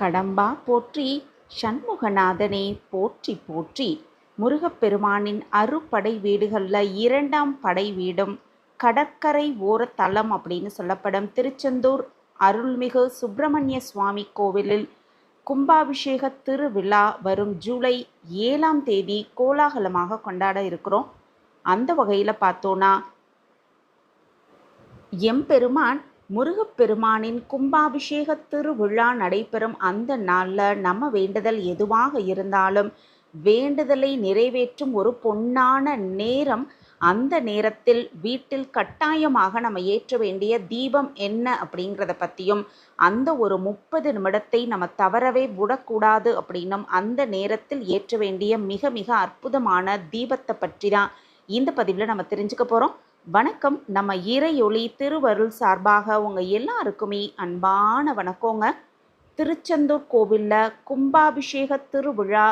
கடம்பா போற்றி சண்முகநாதனே போற்றி போற்றி. முருகப்பெருமானின் அறுபடை வீடுகளில் இரண்டாம் படை வீடும் கடற்கரை ஓர தலம் அப்படின்னு சொல்லப்படும். திருச்செந்தூர் அருள்மிகு சுப்பிரமணிய சுவாமி கோவிலில் கும்பாபிஷேக திருவிழா வரும் ஜூலை ஏழாம் தேதி கோலாகலமாக கொண்டாட இருக்கிறோம். அந்த வகையில் பார்த்தோன்னா எம்பெருமான் முருகப்பெருமானின் கும்பாபிஷேக திருவிழா நடைபெறும் அந்த நாளில் நம்ம வேண்டுதல் எதுவாக இருந்தாலும் வேண்டுதலை நிறைவேற்றும் ஒரு பொன்னான நேரம் அந்த நேரத்தில் வீட்டில் கட்டாயமாக நம்ம ஏற்ற வேண்டிய தீபம் என்ன அப்படிங்கிறத பற்றியும் அந்த ஒரு முப்பது நிமிடத்தை நம்ம தவறவே விடக்கூடாது அப்படின்னும் அந்த நேரத்தில் ஏற்ற வேண்டிய மிக மிக அற்புதமான தீபத்தை பற்றி தான் இந்த பதிவில் நம்ம தெரிஞ்சுக்க போகிறோம் வணக்கம். நம்ம இறையொளி திருவருள் சார்பாக உங்கள் எல்லாருக்குமே அன்பான வணக்கங்க. திருச்செந்தூர் கோவிலில் கும்பாபிஷேக திருவிழா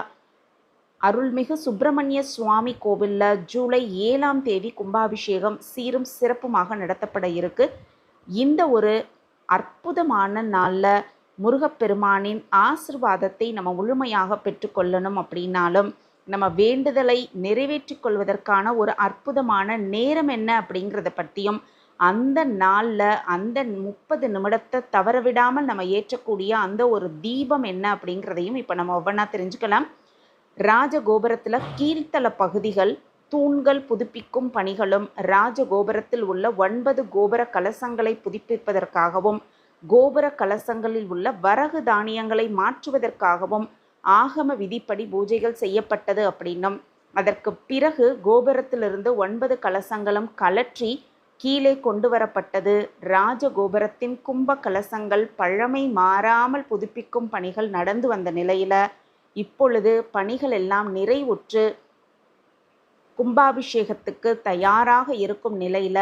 அருள்மிகு சுப்பிரமணிய சுவாமி கோவிலில் ஜூலை ஏழாம் தேதி கும்பாபிஷேகம் சீரும் சிறப்புமாக நடத்தப்பட இருக்கு. இந்த ஒரு அற்புதமான நாளில் முருகப்பெருமானின் ஆசிர்வாதத்தை நம்ம முழுமையாக பெற்றுக்கொள்ளணும் அப்படின்னாலும் நம்ம வேண்டுதலை நிறைவேற்றிக் கொள்வதற்கான ஒரு அற்புதமான நேரம் என்ன அப்படிங்கிறத பற்றியும் அந்த நாளில் அந்த முப்பது நிமிடத்தை தவற விடாமல் நம்ம ஏற்றக்கூடிய அந்த ஒரு தீபம் என்ன அப்படிங்கிறதையும் இப்போ நம்ம ஒவ்வொன்றா தெரிஞ்சுக்கலாம். ராஜகோபுரத்தில் கீழ்த்தள பகுதிகள் தூண்கள் புதுப்பிக்கும் பணிகளும் ராஜகோபுரத்தில் உள்ள ஒன்பது கோபுர கலசங்களை புதுப்பிப்பதற்காகவும் கோபுர கலசங்களில் உள்ள வரகு தானியங்களை மாற்றுவதற்காகவும் ஆகம விதிப்படி பூஜைகள் செய்யப்பட்டது அப்படின்னும். அதற்கு பிறகு கோபுரத்திலிருந்து ஒன்பது கலசங்களும் கலற்றி கீழே கொண்டு வரப்பட்டது. ராஜ கோபுரத்தின் கும்ப கலசங்கள் பழமை மாறாமல் புதுப்பிக்கும் பணிகள் நடந்து வந்த நிலையில இப்பொழுது பணிகள் எல்லாம் நிறைவுற்று கும்பாபிஷேகத்துக்கு தயாராக இருக்கும் நிலையில